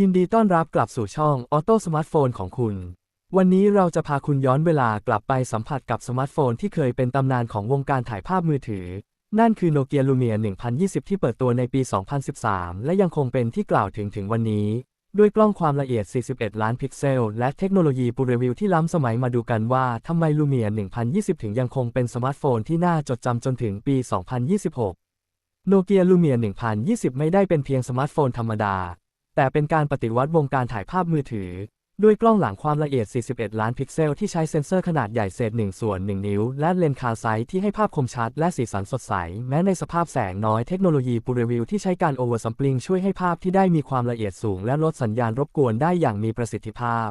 ยินดีต้อนรับกลับสู่ช่องออโต้สมาร์ทโฟนของคุณ วันนี้เราจะพาคุณย้อนเวลากลับไปสัมผัสกับสมาร์ทโฟนที่เคยเป็นตำนานของวงการถ่ายภาพมือถือ นั่นคือโนเกียลูเมีย1020 ที่เปิดตัวในปี 2013 และยังคงเป็นที่กล่าวถึงถึงวันนี้ ด้วยกล้องความละเอียด 41 ล้านพิกเซล และเทคโนโลยีปูเรวิวที่ล้ำสมัยมาดูกันว่าทำไมลูเมีย1020 ถึงยังคงเป็นสมาร์ทโฟนที่น่าจดจำจนถึงปี 2026โนเกียลูเมีย1020 ไม่ได้เป็นเพียงสมาร์ทโฟนธรรมดา แต่เป็นการปฏิวัติวงการถ่ายภาพมือถือ ด้วยกล้องหลังความละเอียด 41 ล้านพิกเซล ที่ใช้เซ็นเซอร์ขนาดใหญ่เศษ1ส่วน 1 นิ้ว และเลนส์คาไซที่ให้ภาพคมชัด และสีสันสดใส แม้ในสภาพแสงน้อยเทคโนโลยีปูเรวิวที่ใช้การโอเวอร์ซัมปลิงช่วยให้ภาพที่ได้มีความละเอียดสูง และลดสัญญาณรบกวนได้อย่างมีประสิทธิภาพ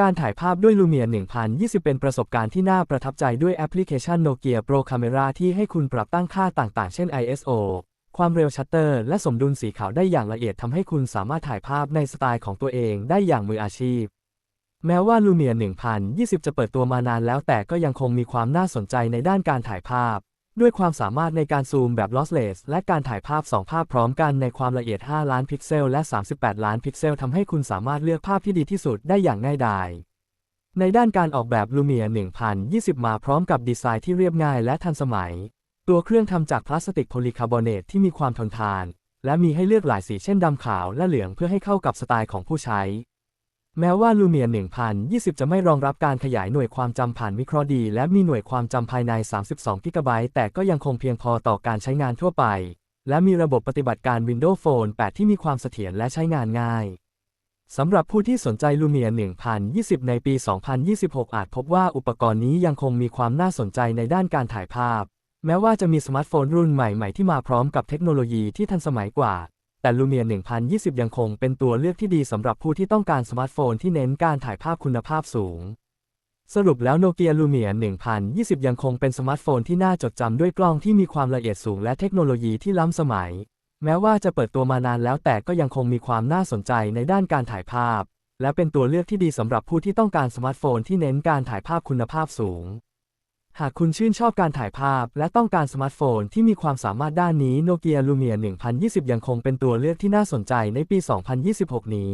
การถ่ายภาพด้วยลูเมีย1020 เป็นประสบการณ์ที่น่าประทับใจด้วยแอปพลิเคชัน Nokia Pro Camera ที่ให้คุณปรับตั้งค่าต่างๆ เช่น ISO ความเร็วชัตเตอร์และสมดุลสีขาวได้อย่างละเอียดทำให้คุณสามารถถ่ายภาพในสไตล์ของตัวเองได้อย่างมืออาชีพ แม้ว่าลูเมีย1020 จะเปิดตัวมานานแล้วแต่ก็ยังคงมีความน่าสนใจในด้านการถ่ายภาพ ด้วยความสามารถในการซูมแบบ lossless และการถ่ายภาพ 2 ภาพพร้อมกันในความละเอียด 5 ล้านพิกเซลและ 38 ล้านพิกเซลทำให้คุณสามารถเลือกภาพที่ดีที่สุดได้อย่างง่ายดายในด้านการออกแบบลูเมีย1020 มาพร้อมกับดีไซน์ที่เรียบง่ายและทันสมัย ตัวเครื่องทำจากพลาสติกโพลีคาร์บอเนตที่มีความทนทาน และมีให้เลือกหลายสีเช่นดำขาวและเหลืองเพื่อให้เข้ากับสไตล์ของผู้ใช้ แม้ว่าลูเมีย1020 จะไม่รองรับการขยายหน่วยความจำผ่านวิเคราะห์ดี และมีหน่วยความจำภายใน 32กิกะไบต์แต่ก็ยังคงเพียงพอต่อการใช้งานทั่วไป และมีระบบปฏิบัติการ Windows Phone 8 ที่มีความเสถียรและใช้งานง่ายสำหรับผู้ที่สนใจลูเมีย1020 ในปี 2026 อาจพบว่าอุปกรณ์นี้ยังคงมีความน่าสนใจในด้านการถ่ายภาพ แม้ว่าจะมีสมาร์ทโฟนรุ่นใหม่ๆ ที่มาพร้อมกับเทคโนโลยีที่ทันสมัยกว่า แต่ลูเมีย1020 ยังคงเป็นตัวเลือกที่ดีสำหรับผู้ที่ต้องการสมาร์ทโฟนที่เน้นการถ่ายภาพคุณภาพสูง สรุปแล้วโนเกียลูเมีย1020 ยังคงเป็นสมาร์ทโฟนที่น่าจดจำด้วยกล้องที่มีความละเอียดสูงและเทคโนโลยีที่ล้ำสมัย แม้ว่าจะเปิดตัวมานานแล้วแต่ก็ยังคงมีความน่าสนใจในด้านการถ่ายภาพ และเป็นตัวเลือกที่ดีสำหรับผู้ที่ต้องการสมาร์ทโฟนที่เน้นการถ่ายภาพคุณภาพสูง หากคุณชื่นชอบการถ่ายภาพ และต้องการสมาร์ทโฟนที่มีความสามารถด้านนี้โนเกียลูเมีย1020 ยังคงเป็นตัวเลือกที่น่าสนใจในปี 2026 นี้